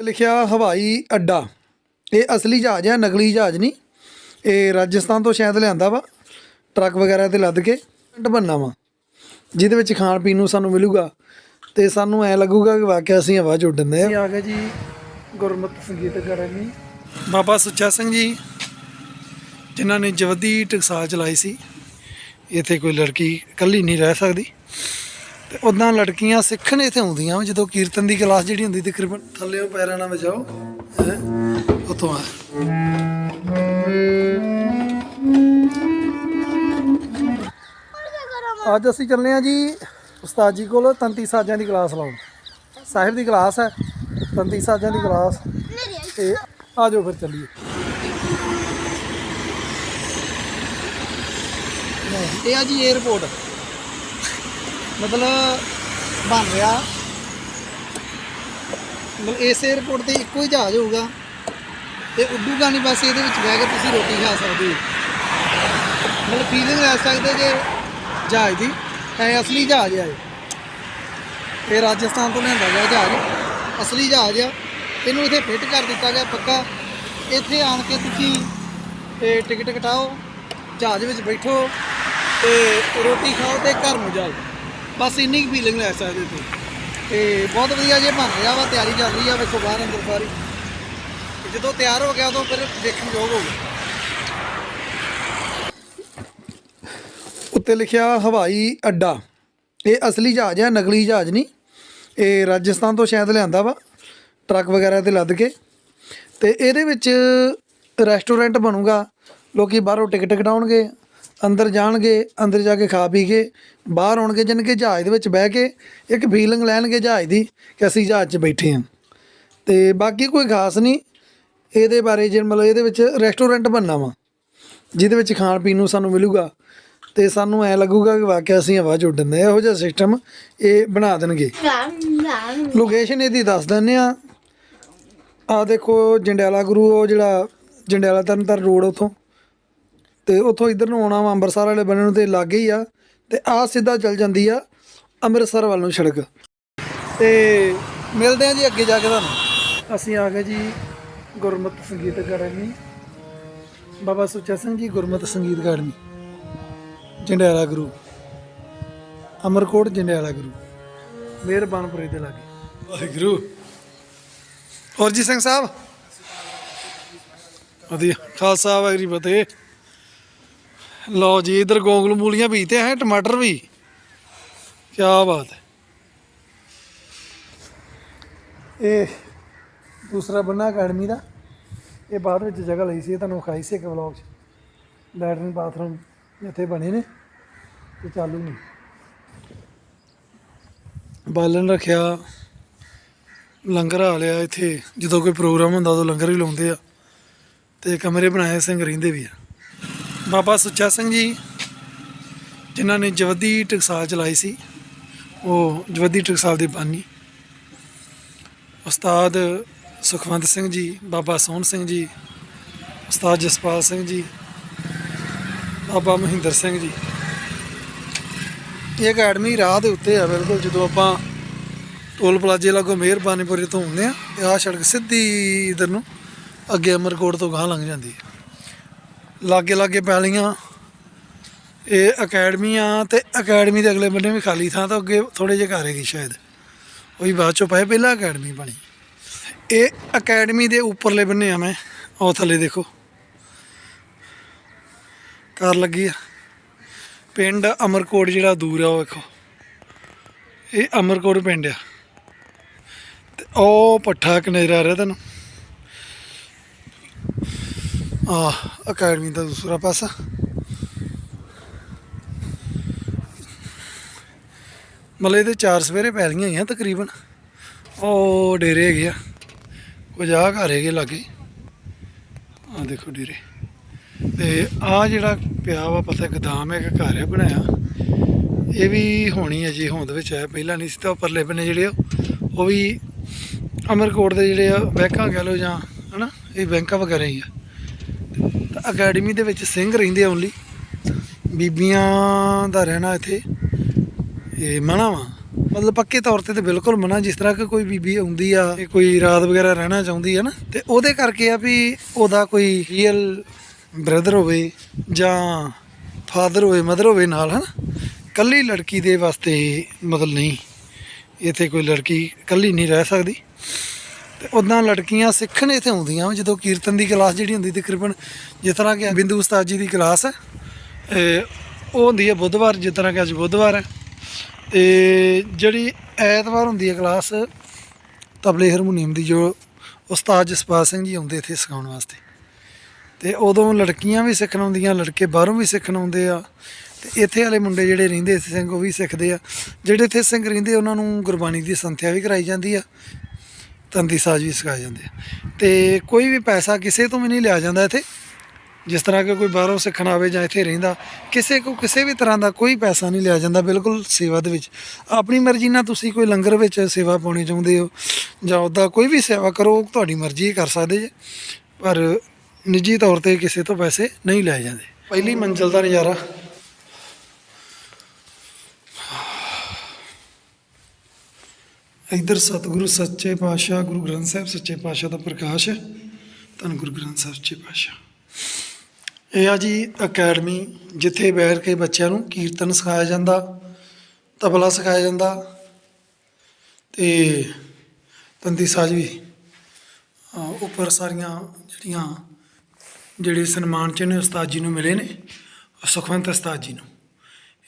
ਲਿਖਿਆ ਹਵਾਈ ਅੱਡਾ। ਇਹ ਅਸਲੀ ਜਹਾਜ਼ ਹੈ ਨਕਲੀ ਜਹਾਜ਼ ਨਹੀਂ। ਇਹ ਰਾਜਸਥਾਨ ਤੋਂ ਸ਼ਾਇਦ ਲਿਆਂਦਾ ਵਾ ਟਰੱਕ ਵਗੈਰਾ ਤੇ ਲੱਦ ਕੇ ਟੈਂਟ ਬਣਨਾ ਵਾ। ਜਿਹਦੇ ਵਿੱਚ ਖਾਣ ਪੀਣ ਨੂੰ ਸਾਨੂੰ ਮਿਲੂਗਾ ਤੇ ਸਾਨੂੰ ਐ ਲੱਗੂਗਾ ਕਿ ਵਾਕਿਆ ਅਸੀਂ ਹਵਾ ਉੱਡਦੇ ਆ। ਆ ਗਏ ਜੀ ਗੁਰਮਤ ਸੰਗੀਤ ਅਕੈਡਮੀ ਬਾਬਾ ਸੁੱਚਾ ਸਿੰਘ ਜੀ ਜਿਨ੍ਹਾਂ ਨੇ ਜਵਦੀ ਟਕਸਾਲ ਚਲਾਈ ਸੀ ਇੱਥੇ ਕੋਈ ਲੜਕੀ ਇਕੱਲੀ ਨਹੀਂ ਰਹਿ ਸਕਦੀ। ਤੇ ਉਦਾਂ ਲੜਕੀਆਂ ਸਿੱਖਣ ਇੱਥੇ ਆਉਂਦੀਆਂ ਜਦੋਂ ਕੀਰਤਨ ਦੀ ਕਲਾਸ ਜਿਹੜੀ ਹੁੰਦੀ ਤਕਰੀਬਨ ਥੱਲੇੋਂ ਪੈਰਾਂ ਨਾਲ ਵਜਾਓ ਹੈਂ, ਉੱਥੋਂ ਆ। ਅੱਜ ਅਸੀਂ ਚੱਲੇ ਆ ਜੀ ਉਸਤਾਦ ਜੀ ਕੋਲ ਤੰਤੀ ਸਾਜ਼ਾਂ ਦੀ ਕਲਾਸ ਲਾਉਣ। ਸਾਹਿਬ ਦੀ ਕਲਾਸ ਹੈ ਤੰਤੀ ਸਾਜ਼ਾਂ ਦੀ ਕਲਾਸ। ਤੇ ਆ ਜਾਓ ਫਿਰ ਚੱਲੀਏ। ਇਹ ਆ ਜੀ 에어ਪੋਰਟ ਮਤਲਬ ਬਣ ਰਿਹਾ। ਮਤਲਬ ਇਸ 에어ਪੋਰਟ ਤੇ ਇੱਕੋ ਹੀ ਜਹਾਜ਼ ਹੋਊਗਾ। ਤੇ ਉੱਡੂਗਾ ਨਹੀਂ ਬਸ ਇਹਦੇ ਵਿੱਚ ਬਹਿ ਕੇ ਤੁਸੀਂ ਰੋਟੀ ਖਾ ਸਕਦੇ ਹੋ। ਮਤਲਬ ਫੀਲਿੰਗ ਲੈ ਸਕਦੇ ਜੇ ਜਹਾਜ਼ ਦੀ। ਹੈ ਅਸਲੀ ਜਹਾਜ਼ ਹੈ ਇਹ। ਰਾਜਸਥਾਨ ਤੋਂ ਲਿਆਂਦਾ ਗਿਆ ਜਹਾਜ਼। ਅਸਲੀ ਜਹਾਜ਼ ਆ। ਇਹਨੂੰ ਇੱਥੇ ਫਿੱਟ ਕਰ ਦਿੱਤਾ ਗਿਆ ਪੱਕਾ। ਇੱਥੇ ਆਣ ਕੇ ਤੁਸੀਂ ਇਹ ਟਿਕਟ ਕਟਾਓ। ਜਹਾਜ਼ ਵਿੱਚ ਬੈਠੋ ਤੇ ਰੋਟੀ ਖਾਓ ਤੇ ਘਰ ਨੂੰ ਜਾਓ। ਬਸ ਇੰਨੀ ਕੁ ਫੀਲਿੰਗ ਲੈ ਸਕਦੇ ਤੁਸੀਂ। ਤੇ ਬਹੁਤ ਵਧੀਆ ਜੇ ਬਣ ਰਿਹਾ ਵਾ, ਤਿਆਰੀ ਚੱਲ ਰਹੀ ਆ, ਵੇਖੋ ਬਾਹਰ ਅੰਦਰ ਸਾਰੀ। ਤੇ ਜਦੋਂ ਤਿਆਰ ਹੋ ਗਿਆ ਉਦੋਂ ਫਿਰ ਦੇਖਣ ਯੋਗ ਹੋ ਗਿਆ। ਉੱਤੇ ਲਿਖਿਆ ਹਵਾਈ ਅੱਡਾ। ਇਹ ਅਸਲੀ ਜਹਾਜ਼ ਹੈ ਨਕਲੀ ਜਹਾਜ਼ ਨਹੀਂ। ਇਹ ਰਾਜਸਥਾਨ ਤੋਂ ਸ਼ਾਇਦ ਲਿਆਂਦਾ ਵਾ, ਟਰੱਕ ਵਗੈਰਾ ਤੇ ਲੱਦ ਕੇ। ਤੇ ਇਹਦੇ ਵਿੱਚ ਰੈਸਟੋਰੈਂਟ ਬਣੂਗਾ। ਲੋਕੀ ਬਾਹਰੋਂ ਟਿਕਟ ਕਟਾਉਣਗੇ ਅੰਦਰ ਜਾਣਗੇ, ਅੰਦਰ ਜਾ ਕੇ ਖਾ ਪੀ ਕੇ, ਬਾਹਰ ਆਉਣਗੇ, ਜਾਣੀ ਕਿ ਜਹਾਜ਼ ਦੇ ਵਿੱਚ ਬਹਿ ਕੇ ਇੱਕ ਫੀਲਿੰਗ ਲੈਣਗੇ ਜਹਾਜ਼ ਦੀ ਕਿ ਅਸੀਂ ਜਹਾਜ਼ 'ਚ ਬੈਠੇ ਹਾਂ। ਤੇ ਬਾਕੀ ਕੋਈ ਖਾਸ ਨਹੀਂ, ਇਹਦੇ ਬਾਰੇ ਜੇ ਮਤਲਬ ਇਹਦੇ ਵਿੱਚ ਰੈਸਟੋਰੈਂਟ ਬਣਨਾ ਵਾ, ਜਿਹਦੇ ਵਿੱਚ ਖਾਣ ਪੀਣ ਨੂੰ ਸਾਨੂੰ ਮਿਲੂਗਾ, ਤੇ ਸਾਨੂੰ ਐ ਲੱਗੂਗਾ ਕਿ ਵਾਕਿਆ ਅਸੀਂ ਹਵਾ 'ਚ ਉੱਡਦੇ ਆ ਇਹੋ ਜਿਹਾ ਸਿਸਟਮ ਇਹ ਬਣਾ ਦੇਣਗੇ। ਲੋਕੇਸ਼ਨ ਇਹਦੀ ਦੱਸ ਦਿੰਦੇ ਆ ਆ ਦੇਖੋ ਜੰਡਿਆਲਾ ਗੁਰੂ, ਉਹ ਜਿਹੜਾ ਜੰਡਿਆਲਾ ਤਰਨਤਾਰਨ ਰੋਡ ਉਥੋਂ। ਤੇ ਉਥੋਂ ਇੱਧਰ ਨੂੰ ਆਉਣਾ ਵਾ ਅੰਮ੍ਰਿਤਸਰ ਵਾਲੇ ਬੰਨੇ ਨੂੰ ਤੇ ਲਾਗੇ ਹੀ ਆ ਤੇ ਆ ਸਿੱਧਾ ਚੱਲ ਜਾਂਦੀ ਆ ਅੰਮ੍ਰਿਤਸਰ ਵੱਲ ਨੂੰ ਸੜਕ। ਤੇ ਮਿਲਦੇ ਆ ਜੀ ਅੱਗੇ ਜਾ ਕੇ ਤੁਹਾਨੂੰ। ਅਸੀਂ ਆ ਗਏ ਜੀ ਗੁਰਮਤ ਸੰਗੀਤ ਅਕੈਡਮੀ ਬਾਬਾ ਸੁੱਚਾ ਸਿੰਘ ਜੀ ਗੁਰਮਤ ਸੰਗੀਤ ਅਕੈਡਮੀ ਜੰਡਿਆਲਾ ਗੁਰੂ। ਅਮਰਕੋਟ ਜੰਡਿਆਲਾ ਗੁਰੂ। ਮਿਹਰਬਾਨਪੁਰੇ ਦੇ ਲਾਗੇ। ਵਾਹਿਗੁਰੂ। ਹੋਰ ਜੀ ਸਿੰਘ ਸਾਹਿਬ? ਵਧੀਆ। ਖਾਲਸਾ ਵਾਹਿਗੁਰੂ ਜੀ ਫਤਿਹ। ਲਓ ਜੀ ਇਧਰ ਗੋਂਗਲੂ ਮੂਲੀਆਂ ਬੀਜਤੇ ਹੈ ਟਮਾਟਰ ਵੀ। ਕੀ ਬਾਤ ਹੈ। ਇਹ ਦੂਸਰਾ ਬੰਨਾ ਅਕੈਡਮੀ ਦਾ। ਇਹ ਬਾਅਦ ਵਿੱਚ ਜਗ੍ਹਾ ਲਈ ਸੀ ਤੁਹਾਨੂੰ ਵਿਖਾਈ ਸੀ ਇੱਕ ਵਲੌਗ 'ਚ। ਲੈਟਰਿਨ ਬਾਥਰੂਮ ਇੱਥੇ ਬਣੇ ਨੇ ਤੇ ਚਾਲੂ ਨਹੀਂ ਬਾਲਣ ਰੱਖਿਆ ਲੰਗਰ ਆ ਲਿਆ ਇੱਥੇ। ਜਦੋਂ ਕੋਈ ਪ੍ਰੋਗਰਾਮ ਹੁੰਦਾ ਉਦੋਂ ਲੰਗਰ ਵੀ ਲਾਉਂਦੇ ਆ। ਤੇ ਕਮਰੇ ਬਣਾਏ ਸਿੰਘ ਰਹਿੰਦੇ ਵੀ ਆ। ਬਾਬਾ ਸੁੱਚਾ ਸਿੰਘ ਜੀ, ਜਿਨ੍ਹਾਂ ਨੇ ਜਵਦੀ ਟਕਸਾਲ ਚਲਾਈ ਸੀ, ਉਹ ਜਵਦੀ ਟਕਸਾਲ ਦੇ ਬਾਨੀ। ਉਸਤਾਦ ਸੁਖਵੰਤ ਸਿੰਘ ਜੀ, ਬਾਬਾ ਸੋਹਣ ਸਿੰਘ ਜੀ, ਉਸਤਾਦ ਜਸਪਾਲ ਸਿੰਘ ਜੀ, ਬਾਬਾ ਮਹਿੰਦਰ ਸਿੰਘ ਜੀ। ਇਹ ਅਕੈਡਮੀ ਰਾਹ ਦੇ ਉੱਤੇ ਆ ਬਿਲਕੁਲ, ਜਦੋਂ ਆਪਾਂ ਟੋਲ ਪਲਾਜੇ ਲਾਗੋਂ ਮਿਹਰਬਾਨੀਪੁਰੇ ਤੋਂ ਹੁੰਦੇ ਆ ਤੇ ਆਹ ਸੜਕ ਸਿੱਧੀ ਇਧਰ ਨੂੰ ਅੱਗੇ ਅਮਰਕੋਟ ਤੋਂ ਗਾਂ ਲੰਘ ਜਾਂਦੀ ਹੈ। ਲਾਗੇ ਲਾਗੇ ਪੈਲੀਆਂ ਇਹ ਅਕੈਡਮੀ ਆ ਤੇ ਅਕੈਡਮੀ ਦੇ ਅਗਲੇ ਬੰਨੇ ਵੀ ਖਾਲੀ ਥਾਂ ਤਾਂ ਅੱਗੇ ਥੋੜੇ ਜਿਹੇ ਘਰ ਸ਼ਾਇਦ। ਉਹ ਵੀ ਬਾਅਦ ਚੋਂ ਪਏ, ਪਹਿਲਾਂ ਅਕੈਡਮੀ ਬਣੀ। ਇਹ ਅਕੈਡਮੀ ਦੇ ਉੱਪਰਲੇ ਬੰਨੇ ਆ ਮੈਂ, ਉਹ ਥੱਲੇ ਦੇਖੋ। ਕਰ ਲੱਗੀ ਆ। ਪਿੰਡ ਅਮਰਕੋਟ ਜਿਹੜਾ ਦੂਰ ਆ, ਉਹ ਵੇਖੋ। ਇਹ ਅਮਰਕੋਟ ਪਿੰਡ ਆ। ਤੇ ਉਹ ਪੱਠਾ ਕਨੇਰਾ ਰਿਹਾ ਤੁਹਾਨੂੰ ਆ ਅਕੈਡਮੀ ਦਾ ਦੂਸਰਾ ਪਾਸਾ ਮਤਲਬ ਇਹਦੇ ਚਾਰ ਸਵੇਰੇ ਪੈ ਰਹੀਆਂ ਹੋਈਆਂ ਤਕਰੀਬਨ। ਉਹ ਡੇਰੇ ਹੈਗੇ ਆ। ਕੁਝ ਆ ਘਰ ਹੈਗੇ ਲਾਗੇ। ਆ ਦੇਖੋ ਡੇਰੇ। ਤੇ ਆ ਜਿਹੜਾ ਪਿਆ ਵਾ ਪਤਾ ਗਦਾਮ ਹੈ ਕਿ ਘਰ ਹੈ ਬਣਾਇਆ। ਇਹ ਵੀ ਹੋਣੀ ਹੈ ਜੀ ਹੋਂਦ ਵਿੱਚ ਹੈ। ਪਹਿਲਾਂ ਨਹੀਂ ਸੀ ਤਾਂ ਉਹ ਪਰਲੇ ਬੰਨੇ ਜਿਹੜੇ ਆ, ਉਹ ਵੀ ਅਮਰਕੋਟ ਦੇ ਜਿਹੜੇ ਆ ਬੈਂਕਾਂ ਕਹਿ ਲਓ ਜਾਂ ਹਨਾ ਇਹ ਬੈਂਕਾਂ ਵਗੈਰਾ ਹੀ ਆ। ਅਕੈਡਮੀ ਦੇ ਵਿੱਚ ਸਿੰਘ ਰਹਿੰਦੇ ਆ ਓਨਲੀ ਬੀਬੀਆਂ ਦਾ ਰਹਿਣਾ ਇੱਥੇ। ਇਹ ਮਨਾ ਵਾ। ਮਤਲਬ ਪੱਕੇ ਤੌਰ ਤੇ ਤੇ ਬਿਲਕੁਲ ਮਨਾ। ਜਿਸ ਤਰ੍ਹਾਂ ਕਿ ਕੋਈ ਬੀਬੀ ਆਉਂਦੀ ਆ ਤੇ ਕੋਈ ਰਾਤ ਵਗੈਰਾ ਰਹਿਣਾ ਚਾਹੁੰਦੀ ਹੈ ਨਾ, ਤੇ ਉਹਦੇ ਕਰਕੇ ਆ ਵੀ ਉਹਦਾ ਕੋਈ ਰੀਅਲ ਬ੍ਰਦਰ ਹੋਵੇ ਜਾਂ ਫਾਦਰ ਹੋਵੇ ਮਦਰ ਹੋਵੇ ਨਾਲ, ਹਨਾ। ਕੱਲੀ ਲੜਕੀ ਦੇ ਵਾਸਤੇ ਮਤਲਬ ਨਹੀਂ। ਇੱਥੇ ਕੋਈ ਲੜਕੀ ਕੱਲੀ ਨਹੀਂ ਰਹਿ ਸਕਦੀ। ਤੇ ਉਦਾਂ ਲੜਕੀਆਂ ਸਿੱਖਣ ਇੱਥੇ ਆਉਂਦੀਆਂ ਵਾਂ। ਜਦੋਂ ਕੀਰਤਨ ਦੀ ਕਲਾਸ ਜਿਹੜੀ ਹੁੰਦੀ ਤਕਰੀਬਨ ਜਿਸ ਤਰ੍ਹਾਂ ਕਿ ਬਿੰਦੂ ਉਸਤਾਦ ਜੀ ਦੀ ਕਲਾਸ ਹੈ ਉਹ ਹੁੰਦੀ ਹੈ ਬੁੱਧਵਾਰ, ਜਿਸ ਤਰ੍ਹਾਂ ਕਿ ਅੱਜ ਬੁੱਧਵਾਰ ਹੈ। ਤੇ ਜਿਹੜੀ ਐਤਵਾਰ ਹੁੰਦੀ ਹੈ ਕਲਾਸ, ਤਬਲੇ ਹਾਰਮੋਨੀਅਮ ਦੀ, ਜੋ ਉਸਤਾਦ ਜਸਪਾਲ ਸਿੰਘ ਜੀ ਆਉਂਦੇ ਇੱਥੇ ਸਿਖਾਉਣ ਵਾਸਤੇ। ਤੇ ਉਦੋਂ ਲੜਕੀਆਂ ਵੀ ਸਿੱਖਣ ਆਉਂਦੀਆਂ, ਲੜਕੇ ਬਾਹਰੋਂ ਵੀ ਸਿੱਖਣ ਆਉਂਦੇ ਆ। ਤੇ ਇੱਥੇ ਵਾਲੇ ਮੁੰਡੇ ਜਿਹੜੇ ਰਹਿੰਦੇ ਸਿੰਘ ਉਹ ਵੀ ਸਿੱਖਦੇ ਆ। ਜਿਹੜੇ ਇੱਥੇ ਸਿੰਘ ਰਹਿੰਦੇ, ਉਹਨਾਂ ਨੂੰ ਗੁਰਬਾਣੀ ਦੀ ਸੰਥਿਆ ਵੀ ਕਰਾਈ ਜਾਂਦੀ ਆ। ਤੰਦੀ ਸਾਜ਼ ਵੀ ਸਿਖਾਏ ਜਾਂਦੇ ਆ ਤੇ ਕੋਈ ਵੀ ਪੈਸਾ ਕਿਸੇ ਤੋਂ ਵੀ ਨਹੀਂ ਲਿਆ ਜਾਂਦਾ ਇੱਥੇ। ਜਿਸ ਤਰ੍ਹਾਂ ਕਿ ਕੋਈ ਬਾਹਰੋਂ ਸਿੱਖਣ ਆਵੇ ਜਾਂ ਇੱਥੇ ਰਹਿੰਦਾ, ਕਿਸੇ ਕੋ ਕਿਸੇ ਵੀ ਤਰ੍ਹਾਂ ਦਾ ਕੋਈ ਪੈਸਾ ਨਹੀਂ ਲਿਆ ਜਾਂਦਾ ਬਿਲਕੁਲ ਸੇਵਾ ਦੇ ਵਿੱਚ। ਆਪਣੀ ਮਰਜ਼ੀ ਨਾਲ ਤੁਸੀਂ ਕੋਈ ਲੰਗਰ ਵਿੱਚ ਸੇਵਾ ਪਾਉਣੀ ਚਾਹੁੰਦੇ ਹੋ ਜਾਂ ਉਹਦਾ ਕੋਈ ਵੀ ਸੇਵਾ ਕਰੋ, ਤੁਹਾਡੀ ਮਰਜ਼ੀ ਕਰ ਸਕਦੇ ਜੇ। ਪਰ ਨਿੱਜੀ ਤੌਰ ਤੇ ਕਿਸੇ ਤੋਂ ਪੈਸੇ ਨਹੀਂ ਲਏ ਜਾਂਦੇ। ਪਹਿਲੀ ਮੰਜ਼ਲ ਦਾ ਨਜ਼ਾਰਾ ਇਧਰ ਸਤਿਗੁਰੂ ਸੱਚੇ ਪਾਤਸ਼ਾਹ, ਗੁਰੂ ਗ੍ਰੰਥ ਸਾਹਿਬ ਸੱਚੇ ਪਾਤਸ਼ਾਹ ਦਾ ਪ੍ਰਕਾਸ਼ ਹੈ। ਧੰਨ ਗੁਰੂ ਗ੍ਰੰਥ ਸਾਹਿਬ ਸੱਚੇ ਪਾਤਸ਼ਾਹ। ਇਹ ਆ ਜੀ ਅਕੈਡਮੀ, ਜਿੱਥੇ ਬੈਠ ਕੇ ਬੱਚਿਆਂ ਨੂੰ ਕੀਰਤਨ ਸਿਖਾਇਆ ਜਾਂਦਾ, ਤਬਲਾ ਸਿਖਾਇਆ ਜਾਂਦਾ ਤੇ ਤੰਦੀ ਸਾਜ਼ ਵੀ ਉੱਪਰ ਸਾਰੀਆਂ ਜਿਹੜੀਆਂ, ਜਿਹੜੇ ਸਨਮਾਨ ਨੇ ਉਸਤਾਦ ਜੀ ਨੂੰ ਮਿਲੇ ਨੇ, ਸੁਖਵੰਤ ਉਸਤਾਦ ਜੀ ਨੂੰ।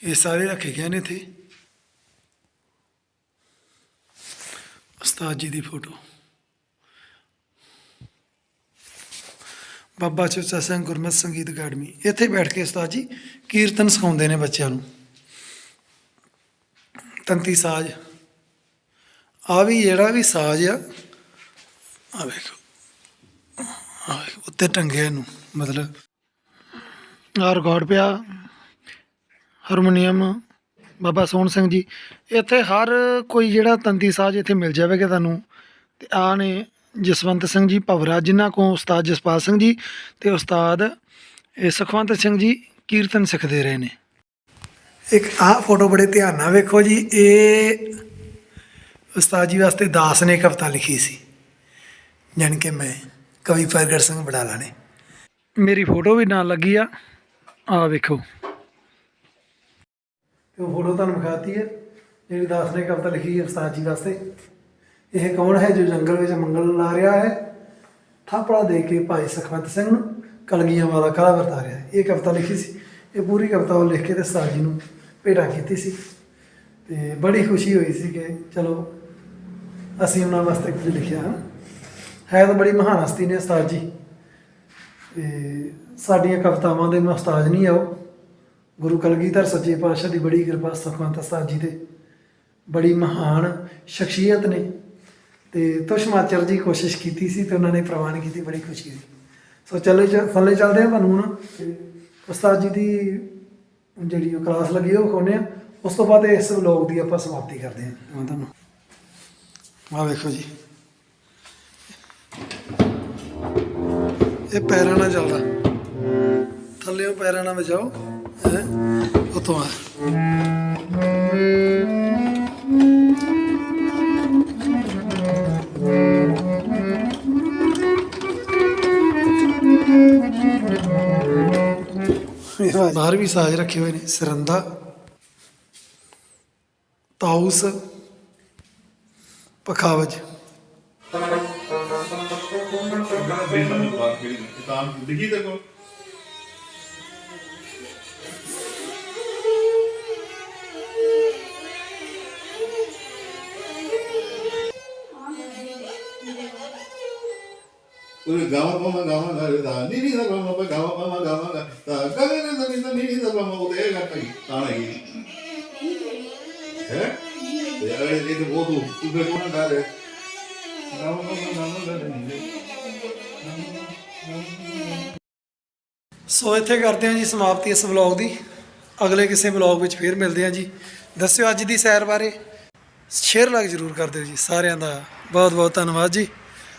ਇਹ ਸਾਰੇ ਰੱਖੇ ਗਏ ਨੇ ਇੱਥੇ। ਉਸਤਾਦ ਜੀ ਦੀ ਫੋਟੋ। ਬਾਬਾ ਚੁੱਚਾ ਸਿੰਘ ਗੁਰਮਤਿ ਸੰਗੀਤ ਅਕੈਡਮੀ ਇੱਥੇ ਬੈਠ ਕੇ ਉਸਤਾਦ ਜੀ ਕੀਰਤਨ ਸਿਖਾਉਂਦੇ ਨੇ ਬੱਚਿਆਂ ਨੂੰ। ਤੰਤੀ ਸਾਜ਼। ਆ ਵੀ ਜਿਹੜਾ ਵੀ ਸਾਜ਼ ਆ ਆ ਆ ਵੇਖੋ, ਉੱਤੇ ਟੰਗਿਆ ਇਹਨੂੰ ਮਤਲਬ। ਆ ਰਿਕਾਰਡ ਪਿਆ। ਹਾਰਮੋਨੀਅਮ ਬਾਬਾ ਸੋਹਣ ਸਿੰਘ ਜੀ ਇੱਥੇ ਹਰ ਕੋਈ ਜਿਹੜਾ ਤੰਤੀ ਸਾਜ਼ ਇੱਥੇ ਮਿਲ ਜਾਵੇਗਾ ਤੁਹਾਨੂੰ। ਤੇ ਆ ਨੇ ਜਸਵੰਤ ਸਿੰਘ ਜੀ ਭਵਰਾ ਜਿਨ੍ਹਾਂ ਕੋ ਉਸਤਾਦ ਜਸਪਾਲ ਸਿੰਘ ਜੀ ਤੇ ਉਸਤਾਦ ਇਹ ਸੁਖਵੰਤ ਸਿੰਘ ਜੀ ਕੀਰਤਨ ਸਿੱਖਦੇ ਰਹੇ ਨੇ। ਇੱਕ ਆਹ ਫੋਟੋ ਬੜੇ ਧਿਆਨ ਨਾਲ ਵੇਖੋ ਜੀ ਇਹ ਉਸਤਾਦ ਜੀ ਵਾਸਤੇ ਦਾਸ ਨੇ ਕਵਿਤਾ ਲਿਖੀ ਸੀ। ਜਾਣੀ ਕਿ ਮੈਂ ਕਵੀ ਪ੍ਰਗਟ ਸਿੰਘ ਬਡਾਲਾ ਨੇ। ਮੇਰੀ ਫੋਟੋ ਵੀ ਨਾਲ ਲੱਗੀ ਆ ਆ ਵੇਖੋ। ਤੇ ਉਹ ਫੋਟੋ ਤੁਹਾਨੂੰ ਵਿਖਾਤੀ ਹੈ, ਜਿਹੜੀ ਦਾਸ ਨੇ ਕਵਿਤਾ ਲਿਖੀ ਹੈ ਉਸਤਾਦ ਜੀ ਵਾਸਤੇ। ਇਹ ਕੌਣ ਹੈ ਜੋ ਜੰਗਲ ਵਿੱਚ ਮੰਗਲ ਲਾ ਰਿਹਾ ਹੈ? ਥਾਪੜਾ ਦੇ ਕੇ ਭਾਈ ਸੁਖਵੰਤ ਸਿੰਘ ਨੂੰ ਕਲਗੀਆਂ ਵਾਲਾ ਕਲਾ ਵਰਤਾ ਰਿਹਾ ਇਹ ਕਵਿਤਾ ਲਿਖੀ ਸੀ। ਇਹ ਪੂਰੀ ਕਵਿਤਾ ਉਹ ਲਿਖ ਕੇ ਤੇ ਉਸਤਾਦ ਜੀ ਨੂੰ ਭੇਟਾ ਕੀਤੀ ਸੀ। ਤੇ ਬੜੀ ਖੁਸ਼ੀ ਹੋਈ ਸੀ ਕਿ ਚਲੋ, ਅਸੀਂ ਉਹਨਾਂ ਵਾਸਤੇ ਕੁਝ ਲਿਖਿਆ ਹੈ ਹੈ ਤਾਂ ਬੜੀ ਮਹਾਨ ਹਸਤੀ ਨੇ ਉਸਤਾਦ ਜੀ। ਤੇ ਸਾਡੀਆਂ ਕਵਿਤਾਵਾਂ ਦੇ ਮੁਹਤਾਜ ਨਹੀਂ ਆਓ ਗੁਰੂ ਕਲਗੀਧਰ ਸੱਚੇ ਪਾਤਸ਼ਾਹ ਦੀ ਬੜੀ ਕਿਰਪਾ ਸੁਖਵੰਤ ਉਸਤਾਦ ਜੀ ਦੇ। ਬੜੀ ਮਹਾਨ ਸ਼ਖਸੀਅਤ ਨੇ ਤੇ ਤੁਸ਼ਮਾਚਰ ਜੀ ਕੋਸ਼ਿਸ਼ ਕੀਤੀ ਸੀ ਤੇ ਉਹਨਾਂ ਨੇ ਪ੍ਰਵਾਨ ਕੀਤੀ, ਬੜੀ ਖੁਸ਼ੀ ਹੋਈ। ਸੋ ਚੱਲੇ ਚ- ਥੱਲੇ ਚੱਲਦੇ ਹਾਂ ਤੁਹਾਨੂੰ ਹੁਣ। ਉਸਤਾਦ ਜੀ ਦੀ ਜਿਹੜੀ ਉਹ ਕਲਾਸ ਲੱਗੀ ਉਹ ਖੋਨੇ ਆ ਉਸ ਤੋਂ ਬਾਅਦ ਇਸ ਵਲੋਗ ਦੀ ਆਪਾਂ ਸਮਾਪਤੀ ਕਰਦੇ ਹਾਂ। ਤੁਹਾਨੂੰ ਆ ਵੇਖੋ ਜੀ। ਇਹ ਪੈਰਾਂ ਨਾਲ ਚੱਲਦਾ। ਥੱਲੇੋਂ ਪੈਰਾਂ ਨਾਲ ਵਜਾਓ। ਹੈ ਉਤੋਂ ਆ ਬਾਹਰ ਵੀ ਸਾਜ਼ ਰੱਖੇ ਹੋਏ ਨੇ ਸਰੰਦਾ ਤਾਉਸ ਪਖਾਵਜ ਕਿਤਾਬ ਲਿਖੀ ਦੇਖੋ ਨਹੀਂ ਹੈ ਤੇ ਅਰੇ ਦੇ ਉਹ ਤੂੰ ਤੂੰ ਬੇ ਕੋਣ ਗਾ ਰੇ ਗਾਵਾ ਪਮਾ ਗਾਵਾ ਗਾ ਰੇ ਨੀ ਸੋ ਇੱਥੇ ਕਰਦੇ ਹਾਂ ਜੀ ਸਮਾਪਤੀ ਇਸ ਵਲੌਗ ਦੀ। ਅਗਲੇ ਕਿਸੇ ਵਲੌਗ ਵਿੱਚ ਫੇਰ ਮਿਲਦੇ ਹਾਂ ਜੀ। ਦੱਸਿਓ ਅੱਜ ਦੀ ਸੈਰ ਬਾਰੇ। ਸ਼ੇਅਰ ਲਾਈਕ ਜ਼ਰੂਰ ਕਰ ਦਿਓ ਜੀ। ਸਾਰਿਆਂ ਦਾ ਬਹੁਤ ਬਹੁਤ ਧੰਨਵਾਦ ਜੀ।